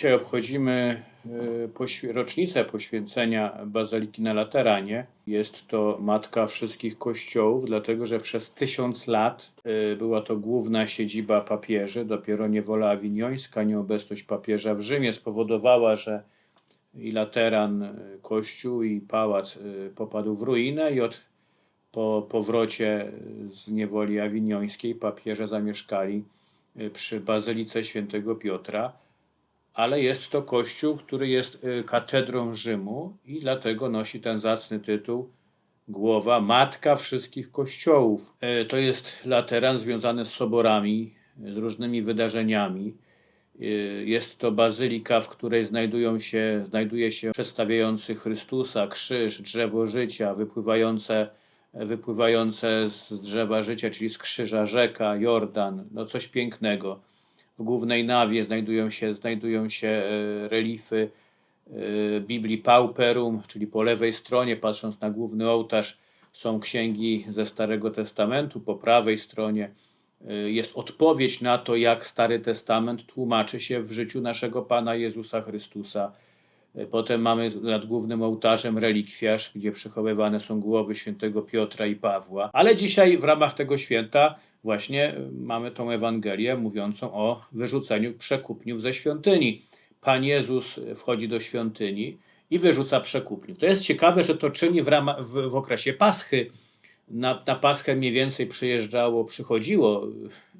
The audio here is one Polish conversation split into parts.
Dzisiaj obchodzimy y, rocznicę poświęcenia Bazyliki na Lateranie. Jest to matka wszystkich kościołów, dlatego że przez tysiąc lat y, była to główna siedziba papieży. Dopiero niewola awiniońska, nieobecność papieża w Rzymie spowodowała, że i Lateran, y, kościół i pałac popadł w ruinę i od po powrocie z niewoli awiniońskiej papieże zamieszkali przy Bazylice Świętego Piotra, ale jest to kościół, który jest y, katedrą Rzymu i dlatego nosi ten zacny tytuł głowa Matka Wszystkich Kościołów. Y, To jest lateran związany z soborami, z różnymi wydarzeniami. Y, Jest to bazylika, w której znajdują się, znajduje się przedstawiający Chrystusa, krzyż, drzewo życia, wypływające, wypływające z drzewa życia, czyli z krzyża rzeka, Jordan, no coś pięknego. W głównej nawie znajdują się, znajdują się e, relify e, Biblii Pauperum, czyli po lewej stronie, patrząc na główny ołtarz, są księgi ze Starego Testamentu, po prawej stronie e, jest odpowiedź na to, jak Stary Testament tłumaczy się w życiu naszego Pana Jezusa Chrystusa. Potem mamy nad głównym ołtarzem relikwiarz, gdzie przechowywane są głowy świętego Piotra i Pawła. Ale dzisiaj w ramach tego święta właśnie e, mamy tą Ewangelię mówiącą o wyrzuceniu przekupniów ze świątyni. Pan Jezus wchodzi do świątyni i wyrzuca przekupniów. To jest ciekawe, że to czyni w, ramach, w, w okresie Paschy. Na, na Paschę mniej więcej przyjeżdżało, przychodziło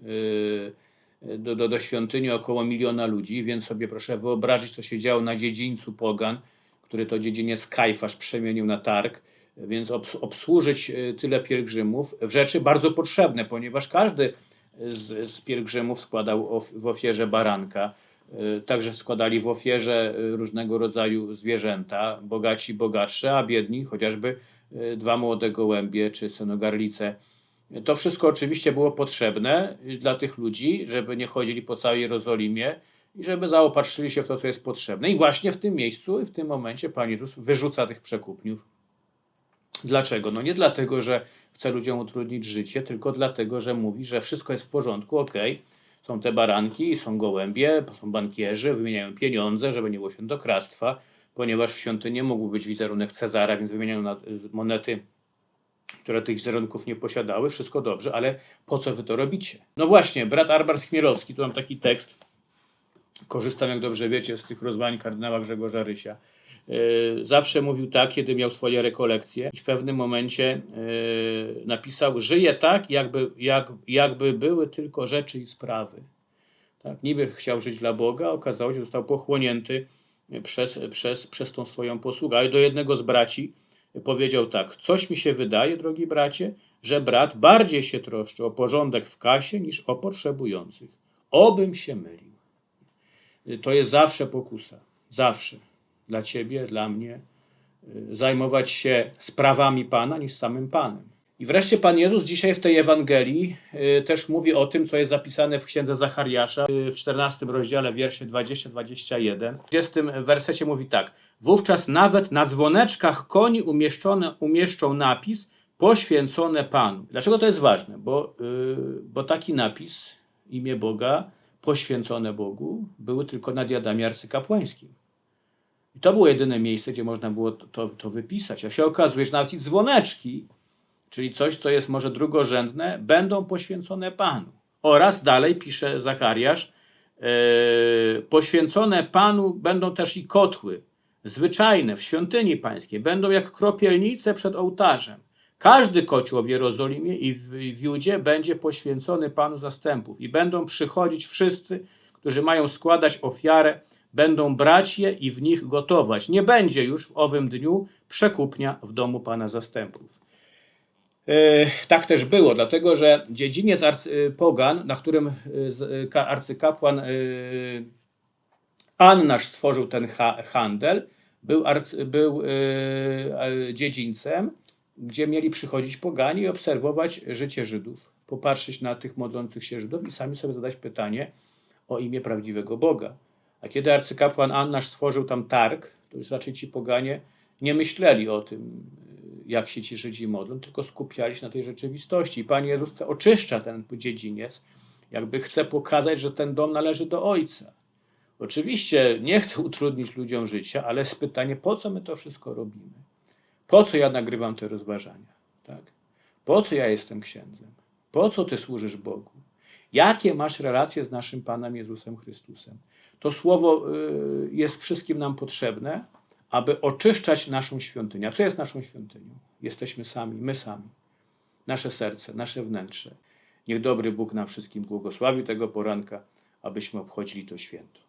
yy, do, do, do świątyni około miliona ludzi, więc sobie proszę wyobrazić, co się działo na dziedzińcu Pogan, który to dziedziniec Kajfasz przemienił na targ, więc obs- obsłużyć y, tyle pielgrzymów w rzeczy bardzo potrzebne, ponieważ każdy z, z pielgrzymów składał of, w ofierze baranka. Y, Także składali w ofierze y, różnego rodzaju zwierzęta, bogaci bogatsze, a biedni chociażby dwa młode gołębie czy synogarlice. To wszystko oczywiście było potrzebne dla tych ludzi, żeby nie chodzili po całej Jerozolimie i żeby zaopatrzyli się w to, co jest potrzebne. I właśnie w tym miejscu i w tym momencie Pan Jezus wyrzuca tych przekupniów. Dlaczego? No nie dlatego, że chce ludziom utrudnić życie, tylko dlatego, że mówi, że wszystko jest w porządku, okej, są te baranki, są gołębie, są bankierzy, wymieniają pieniądze, żeby nie było świętokradztwa, ponieważ w świątyni mógł być wizerunek Cezara, więc wymieniają na- monety które tych wizerunków nie posiadały, wszystko dobrze, ale po co wy to robicie? No właśnie, brat Arbart Chmielowski, tu mam taki tekst, korzystam, jak dobrze wiecie, z tych rozwań kardynała Grzegorza Rysia. Yy, Zawsze mówił tak, kiedy miał swoje rekolekcje i w pewnym momencie yy, napisał, żyje tak, jakby, jak, jakby były tylko rzeczy i sprawy. Tak? Niby chciał żyć dla Boga, okazało się, że został pochłonięty przez, przez, przez tą swoją posługę. Ale do jednego z braci powiedział tak: Coś mi się wydaje, drogi bracie, że brat bardziej się troszczy o porządek w kasie niż o potrzebujących. Obym się mylił. To jest zawsze pokusa. Zawsze. Dla ciebie, dla mnie. y, Zajmować się sprawami Pana niż samym Panem. I wreszcie Pan Jezus dzisiaj w tej Ewangelii y, też mówi o tym, co jest zapisane w księdze Zachariasza y, w 14 rozdziale, wiersze 20-21. W 20 wersecie mówi tak. Wówczas nawet na dzwoneczkach koni umieszczone, umieszczą napis poświęcone Panu. Dlaczego to jest ważne? Bo, y, bo taki napis, imię Boga, poświęcone Bogu, były tylko na diadamie arcykapłańskim. I to było jedyne miejsce, gdzie można było to, to, wypisać. A się okazuje, że nawet i dzwoneczki, czyli coś, co jest może drugorzędne, będą poświęcone Panu. Oraz dalej pisze Zachariasz, e, poświęcone Panu będą też i kotły, zwyczajne w świątyni pańskiej, będą jak kropielnice przed ołtarzem. Każdy kocioł w Jerozolimie i w, w Judzie będzie poświęcony Panu zastępów i będą przychodzić wszyscy, którzy mają składać ofiarę, będą brać je i w nich gotować. Nie będzie już w owym dniu przekupnia w domu Pana zastępów. E, Tak też było, dlatego że dziedziniec Pogan, na którym e, e, ka- arcykapłan Annasz stworzył ten ha handel, był, arcy, był dziedzińcem, gdzie mieli przychodzić pogani i obserwować życie Żydów, popatrzeć na tych modlących się Żydów i sami sobie zadać pytanie o imię prawdziwego Boga. A kiedy arcykapłan Annasz stworzył tam targ, to już raczej ci poganie nie myśleli o tym, jak się ci Żydzi modlą, tylko skupiali się na tej rzeczywistości. I Pan Jezus oczyszcza ten dziedziniec, jakby chce pokazać, że ten dom należy do Ojca. Oczywiście nie chcę utrudnić ludziom życia, ale jest pytanie, po co my to wszystko robimy? Po co ja nagrywam te rozważania? Tak? Po co ja jestem księdzem? Po co ty służysz Bogu? Jakie masz relacje z naszym Panem Jezusem Chrystusem? To słowo y, jest wszystkim nam potrzebne, aby oczyszczać naszą świątynię. A co jest naszą świątynią? Jesteśmy sami, my sami. Nasze serce, nasze wnętrze. Niech dobry Bóg nam wszystkim błogosławi tego poranka, abyśmy obchodzili to święto.